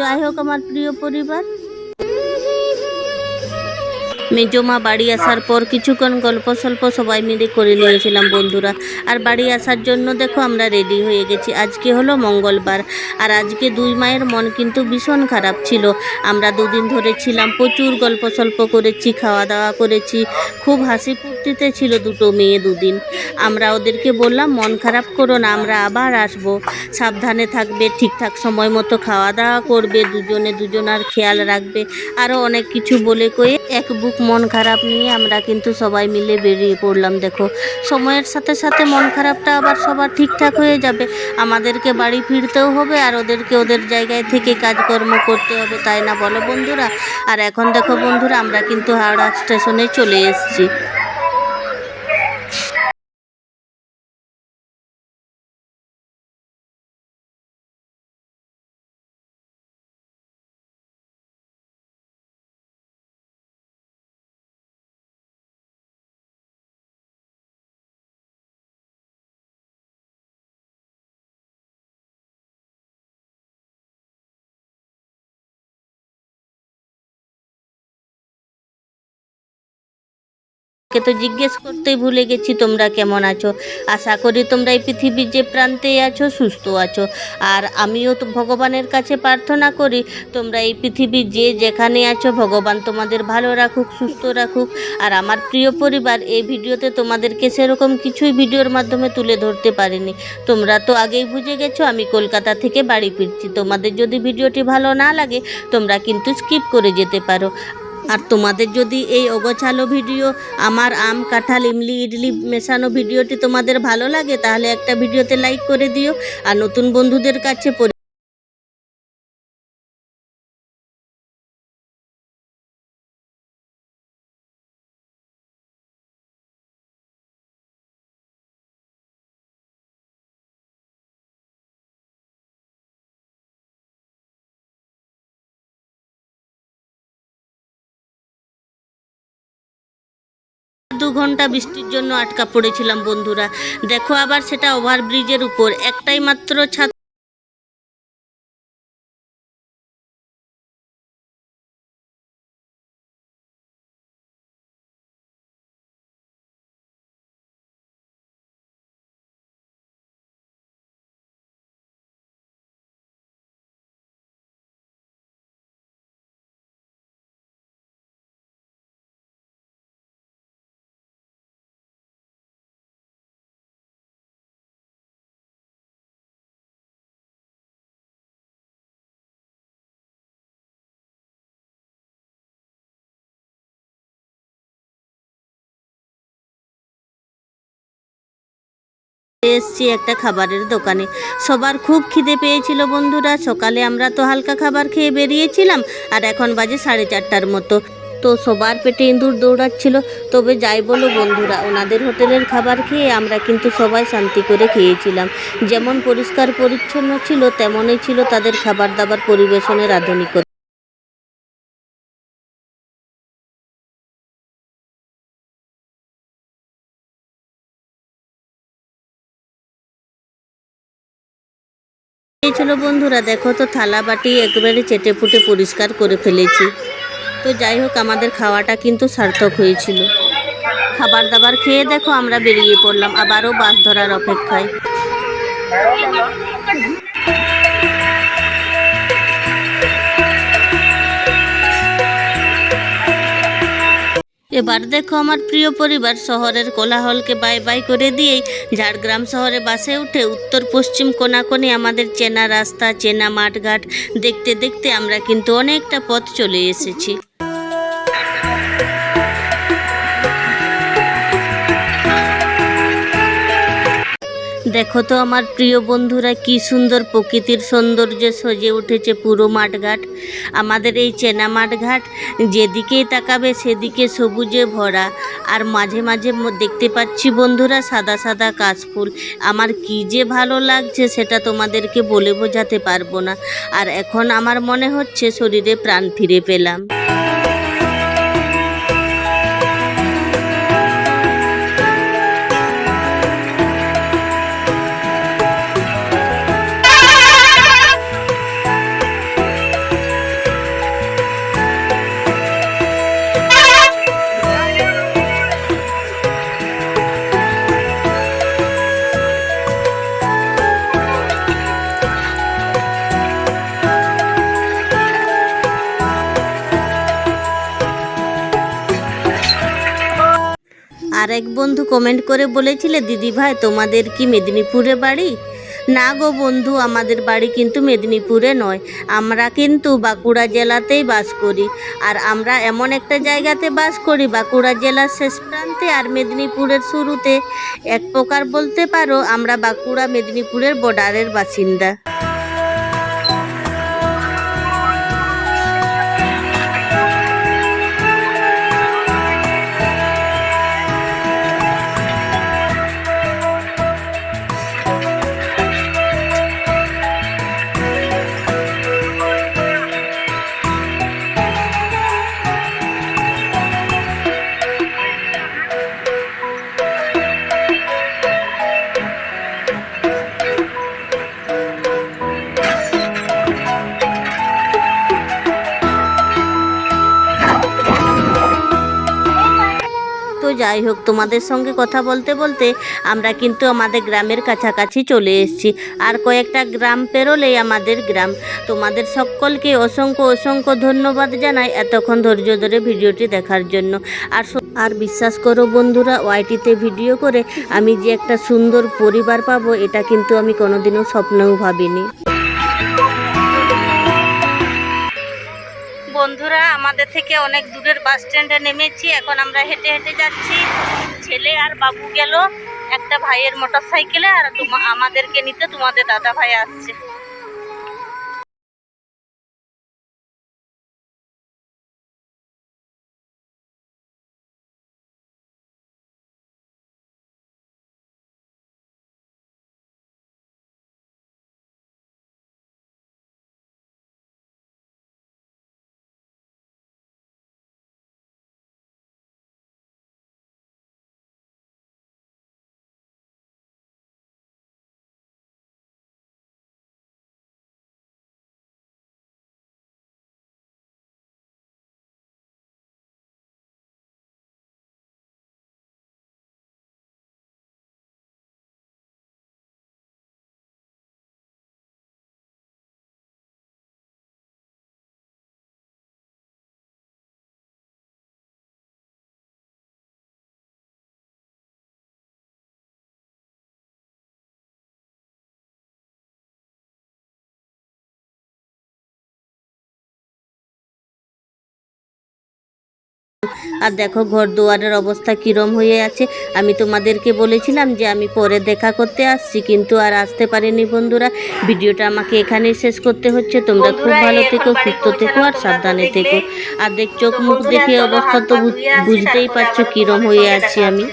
যাই হোক আমার প্রিয় পরিবার। মেজমা বাড়ি আসার পর কিছুক্ষণ গল্প সল্প সবাই মিলে করে নিয়েছিলাম বন্ধুরা। আর বাড়ি আসার জন্য দেখো আমরা রেডি হয়ে গেছি। আজকে হলো মঙ্গলবার। আর আজকে দুই মায়ের মন কিন্তু ভীষণ খারাপ ছিল। আমরা দুদিন ধরে ছিলাম, প্রচুর গল্প সল্প করেছি, খাওয়া দাওয়া করেছি। খুব হাসি ফুর্তিতে ছিল দুটো মেয়ে দুদিন। আমরা ওদেরকে বললাম, মন খারাপ করো না, আমরা আবার আসব। সাবধানে থাকবে, ঠিকঠাক সময় মতো খাওয়া দাওয়া করবে, দুজনে দুজনার খেয়াল রাখবে। আরও অনেক কিছু বলে কয়ে এক বুক মন খারাপ নিয়ে আমরা কিন্তু সবাই মিলে বেরিয়ে পড়লাম, দেখো। সময়ের সাথে সাথে মন খারাপটা আবার সবার ঠিকঠাক হয়ে যাবে। আমাদেরকে বাড়ি ফিরতেও হবে আর ওদেরকে ওদের জায়গায় থেকে কাজকর্ম করতে হবে, তাই না বলো বন্ধুরা? আর এখন দেখো বন্ধুরা, আমরা কিন্তু হাওড়া স্টেশনে চলে এসেছি। কে তো জিজ্ঞেস করতেই ভুলে গেছি তোমরা কেমন আছো। আশা করি তোমরা এই পৃথিবীর যে প্রান্তে আছো, সুস্থ আছো। আর আমিও তো ভগবানের কাছে প্রার্থনা করি, তোমরা এই পৃথিবীর যে যেখানে আছো, ভগবান তোমাদের ভালো রাখুক, সুস্থ রাখুক। আর আমার প্রিয় পরিবার, এই ভিডিওতে তোমাদেরকে সেরকম কিছুই ভিডিওর মাধ্যমে তুলে ধরতে পারিনি। তোমরা তো আগেই বুঝে গেছো, আমি কলকাতা থেকে বাড়ি ফিরছি। তোমাদের যদি ভিডিওটি ভালো না লাগে, তোমরা কিন্তু স্কিপ করে যেতে পারো। আর তোমাদের যদি এই অগোছালো ভিডিও, আমার আম, কাঁঠাল, ইমলি, ইডলি মেশানো ভিডিওটি তোমাদের ভালো লাগে, তাহলে একটা ভিডিওতে লাইক করে দিও। আর নতুন বন্ধুদের কাছে দু ঘণ্টা বৃষ্টির জন্য আটকা পড়েছিলাম বন্ধুরা। দেখো আবার সেটা ওভারব্রিজের উপর। একটাই মাত্র ছাত্র এসছি একটা খাবারের দোকানে। সবার খুব খিদে পেয়েছিল বন্ধুরা। সকালে আমরা তো হালকা খাবার খেয়ে বেরিয়েছিলাম, আর এখন বাজে সাড়ে চারটার মতো। তো সবার পেটে ইঁদুর দৌড়াচ্ছিল। তবে যাই বলো বন্ধুরা, ওনাদের হোটেলের খাবার খেয়ে আমরা কিন্তু সবাই শান্তি করে খেয়েছিলাম। যেমন পরিষ্কার পরিচ্ছন্ন ছিল, তেমনই ছিল তাদের খাবার দাবার পরিবেশনের আধুনিকতা। এই ছিল বন্ধুরা, দেখো তো থালা বাটি একেবারে চেটে ফুটে পরিষ্কার করে ফেলেছি। তো যাই হোক, আমাদের খাওয়াটা কিন্তু সার্থক হয়েছিল। খাবার দাবার খেয়ে দেখো আমরা বেরিয়ে পড়লাম, আবারও বাস ধরার অপেক্ষায়। এবার দেখো আমার প্রিয় পরিবার শহরের কোলাহলকে বাই বাই করে দিয়েই ঝাড়গ্রাম শহরে বাসে উঠে উত্তর পশ্চিম কোনাকোণে আমাদের চেনা রাস্তা, চেনা মাঠঘাট, দেখতে দেখতে আমরা কিন্তু অনেকটা পথ চলে এসেছি। দেখো তো আমার প্রিয় বন্ধুরা, কি সুন্দর প্রকৃতির সৌন্দর্যে সজে উঠেছে পুরো মাঠঘাট। আমাদের এই চেনা মাঠঘাট যেদিকেই তাকাবে সেদিকে সবুজে ভরা। আর মাঝে মাঝে দেখতে পাচ্ছি বন্ধুরা সাদা সাদা কাশফুল। আমার কি যে ভালো লাগছে সেটা তোমাদেরকে বলে বোঝাতে পারব না। আর এখন আমার মনে হচ্ছে শরীরে প্রাণ ফিরে পেলাম। আর এক বন্ধু কমেন্ট করে বলেছিলে, দিদি ভাই, তোমাদের কি মেদিনীপুরে বাড়ি? না গো বন্ধু, আমাদের বাড়ি কিন্তু মেদিনীপুরে নয়। আমরা কিন্তু বাঁকুড়া জেলাতেই বাস করি। আর আমরা এমন একটা জায়গাতে বাস করি, বাঁকুড়া জেলার শেষ প্রান্তে। আর মেদিনীপুরের শুরুতে এক প্রকার বলতে পারো, আমরা বাঁকুড়া মেদিনীপুরের বর্ডারের বাসিন্দা। যাই হোক, তোমাদের সঙ্গে কথা বলতে বলতে আমরা কিন্তু আমাদের গ্রামের কাছাকাছি চলে এসেছি। আর কয়েকটা গ্রাম পেরোলেই আমাদের গ্রাম। তোমাদের সকলকে অসংখ্য অসংখ্য ধন্যবাদ জানাই এতক্ষণ ধৈর্য ধরে ভিডিওটি দেখার জন্য। আর আর বিশ্বাস করো বন্ধুরা, ওয়াইটিতে ভিডিও করে আমি যে একটা সুন্দর পরিবার পাবো, এটা কিন্তু আমি কোনোদিনও স্বপ্নেও ভাবিনি। বন্ধুরা, আমাদের থেকে অনেক দূরের বাস স্ট্যান্ডে নেমেছি। এখন আমরা হেঁটে হেঁটে যাচ্ছি। ছেলে আর বাবু গেল। একটা ভাইয়ের মোটর সাইকেলে আর আমাদেরকে নিতে তোমাদের দাদা ভাই আসছে। আর দেখো ঘর দুয়ারের অবস্থা কিরম হয়ে আছে। আমি তোমাদেরকে বলেছিলাম যে আমি পরে দেখা করতে আসছি কিন্তু আর আসতে পারিনি বন্ধুরা। ভিডিওটা আমাকে এখানেই শেষ করতে হচ্ছে। তোমরা খুব ভালো থেকো সুস্থ থেকো আর সাবধানে থেকো। আর দেখ চোখ মুখ দেখে অবস্থা তো বুঝ- বুঝতেই পারছ কিরম হয়ে আছি আমি।